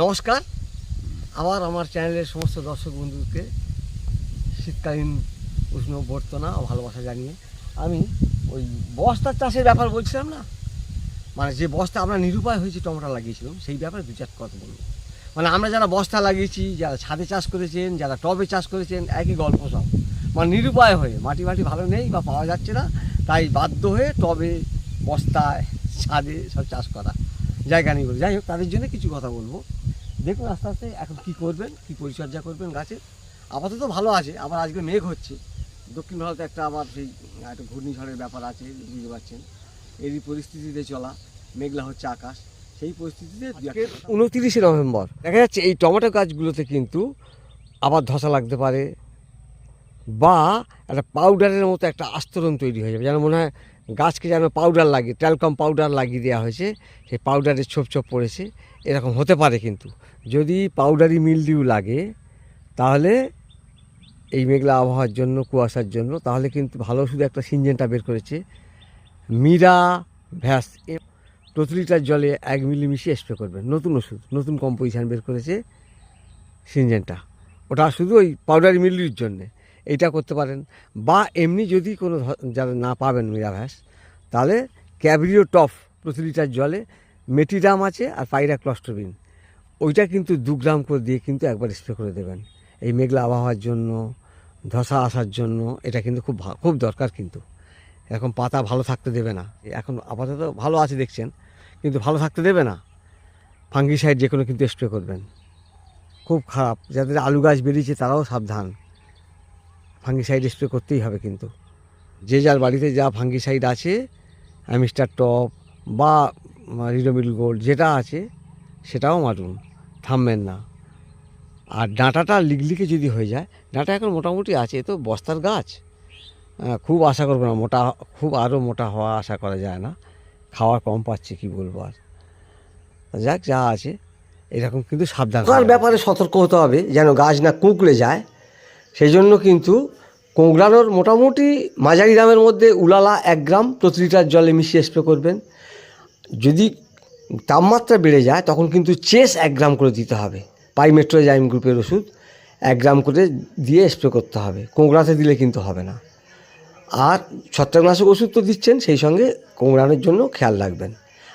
নমস্কার। আবার আমার চ্যানেলের সমস্ত দর্শক বন্ধুকে শীতকালীন উষ্ণ বর্তনা ও ভালোবাসা জানিয়ে আমি ওই বস্তার চাষের ব্যাপার বলছিলাম না? মানে যে বস্তা আমরা নিরুপায় হয়েছি টমেটো লাগিয়েছিলাম, সেই ব্যাপারে দু চার কথা বলব। মানে আমরা যারা বস্তা লাগিয়েছি, যারা ছাদে চাষ করেছেন, যারা টবে চাষ করেছেন, একই গল্প সব। মানে নিরুপায় হয়ে, মাটি মাটি ভালো নেই বা পাওয়া যাচ্ছে না, তাই বাধ্য হয়ে টবে, বস্তায়, ছাদে সব চাষ করা। জায়গা নেই বলে। যাই হোক, তাদের জন্য কিছু কথা বলব। দেখুন আস্তে আস্তে এখন কী করবেন, কী পরিচর্যা করবেন গাছের। আপাতত ভালো আছে, আবার আজকে মেঘ হচ্ছে। দক্ষিণ ভারতে একটা আবার সেই, একটা ঘূর্ণিঝড়ের ব্যাপার আছে, বুঝতে পারছেন। এরই পরিস্থিতিতে চলা, মেঘলা হচ্ছে আকাশ। সেই পরিস্থিতিতে উনতিরিশে নভেম্বর। দেখা যাচ্ছে এই টমেটো গাছগুলোতে কিন্তু আবার ধসা লাগতে পারে, বা একটা পাউডারের মতো একটা আস্তরণ তৈরি হয়ে যাবে। যেন মনে হয় গাছকে যেন পাউডার লাগিয়ে ট্যালকম পাউডার লাগিয়ে দেওয়া হয়েছে, সেই পাউডারের ছোপ ছোপ পড়েছে, এরকম হতে পারে কিন্তু। যদি পাউডারি মিলডিউ লাগে, তাহলে এই মেঘলা আবহাওয়ার জন্য, কুয়াশার জন্য, তাহলে কিন্তু ভালো ওষুধ একটা সিনজেনটা বের করেছে। মীরা, ভ্যাস প্রতি লিটার জলে এক মিলি মিশিয়ে স্প্রে করবেন নতুন ওষুধ, নতুন কম্পোজিশান বের করেছে সিনজেনটা ওটা শুধু ওই পাউডারি মিলির জন্যে। এইটা করতে পারেন। বা এমনি যদি কোনো যারা না পাবেন মিরাভ্যাস তাহলে ক্যাবরিও টপ প্রতি লিটার জলে মেটিরাম আছে আর পাইরা ক্লস্ট্রবিন ওইটা কিন্তু দু গ্রাম করে দিয়ে কিন্তু একবার স্প্রে করে দেবেন। এই মেঘলা আবহাওয়ার জন্য, ধসা আসার জন্য এটা কিন্তু খুব খুব দরকার কিন্তু। এখন পাতা ভালো থাকতে দেবে না। এখন আপাতত ভালো আছে দেখছেন, কিন্তু ভালো থাকতে দেবে না। ফাঙ্গিসাইড যে কোনো কিন্তু স্প্রে করবেন। খুব খারাপ। যাদের আলু গাছ বেরিয়েছে তারাও সাবধান। ফাঙ্গিসাইড স্প্রে করতেই হবে কিন্তু। যে যার বাড়িতে যা ফাঙ্গিসাইড আছে অ্যামিস্টার টপ বা রিডোমিল গোল্ড যেটা আছে সেটাও মারুন থামবেন না। আর ডাঁটাটা লিগলিকে যদি হয়ে যায় ডাঁটা এখন মোটামুটি আছে এ তো বস্তার গাছ। খুব আশা করব না মোটা খুব আরও মোটা হওয়া আশা করা যায় না। খাওয়া কম পাচ্ছে কি বলব আর। যাক যা আছে এরকম কিন্তু সাবধান তার ব্যাপারে সতর্ক হতে হবে যেন গাছ না কুঁকড়ে যায়। সেই জন্য কিন্তু কোঁকড়ানোর মোটামুটি মাঝারি দামের মধ্যে উলালা এক গ্রাম প্রতি লিটার জলে মিশিয়ে স্প্রে করবেন। যদি তাপমাত্রা বেড়ে যায়, তখন কিন্তু চেস এক গ্রাম করে দিতে হবে। পাইমেট্রোজাইম গ্রুপের ওষুধ এক গ্রাম করে দিয়ে স্প্রে করতে হবে। কোঁকড়াতে দিলে কিন্তু হবে না। আর ছত্রাকনাশক ওষুধ তো দিচ্ছেন, সেই সঙ্গে কোঁকড়ানোর জন্য খেয়াল রাখবেন।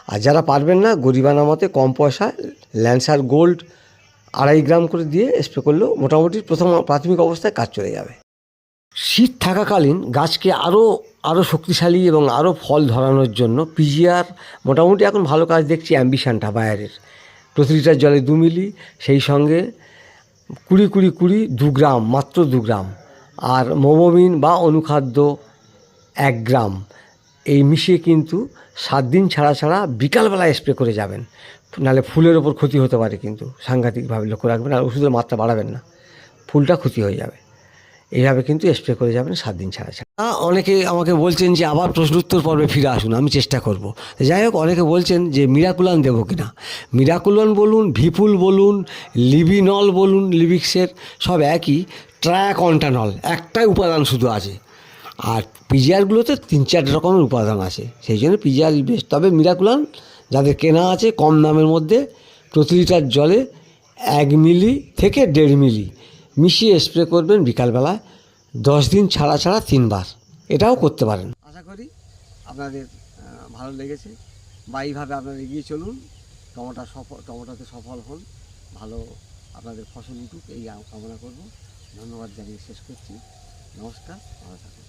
আর যারা পারবেন না, গরিবানা মতে কম পয়সা ল্যান্সার গোল্ড আড়াই গ্রাম করে দিয়ে স্প্রে করলেও মোটামুটি প্রথম প্রাথমিক অবস্থায় কাজ চলে যাবে। শীত থাকাকালীন গাছকে আরও আরও শক্তিশালী এবং আরও ফল ধরানোর জন্য পিজিআর মোটামুটি এখন ভালো কাজ দেখছি অ্যাম্বিশানটা বায়ারের প্রতি লিটার জলে দু মিলি, সেই সঙ্গে কুড়ি কুড়ি কুড়ি, দু গ্রাম, মাত্র দু গ্রাম। আর মোমোমিন বা অনুখাদ্য এক গ্রাম। এই মিশিয়ে কিন্তু সাত দিন ছাড়া ছাড়া বিকালবেলায় স্প্রে করে যাবেন। নাহলে ফুলের ওপর ক্ষতি হতে পারে কিন্তু, সাংঘাতিকভাবে লক্ষ্য রাখবেন, আর ওষুধের মাত্রা বাড়াবেন না। ফুলটা ক্ষতি হয়ে যাবে। এইভাবে কিন্তু স্প্রে করে যাবেন সাত দিন ছাড়া ছাড়া। অনেকে আমাকে বলছেন যে আবার প্রশ্ন উত্তর পর্বে ফিরে আসুন, আমি চেষ্টা করব। যাই হোক, অনেকে বলছেন যে মিরাকুলান দেবো কিনা? মিরাকুলান বলুন, ভিপুল বলুন, লিবিনল বলুন, লিবিক্সের সব একই, ট্রায়াকন্টানল, একটাই উপাদান শুধু আছে। আর পিজিআরগুলোতে তিন চার রকমের উপাদান আছে। সেই জন্য পিজিআর বেশ, তবে মিরাকুলান যাদের কেনা আছে কম দামের মধ্যে, প্রতি লিটার জলে এক মিলি থেকে দেড় মিলি। মিশিয়ে স্প্রে করবেন বিকালবেলায় দশ দিন ছাড়া ছাড়া তিনবার। এটাও করতে পারেন। আশা করি আপনাদের ভালো লেগেছে। বা এইভাবে আপনারা এগিয়ে চলুন। টমেটো সফল, টমেটোতে সফল হন। ভালো আপনাদের ফসল উঠুক, এই কামনা করব। ধন্যবাদ জানিয়ে শেষ করছি। নমস্কার, ভালো থাকুন।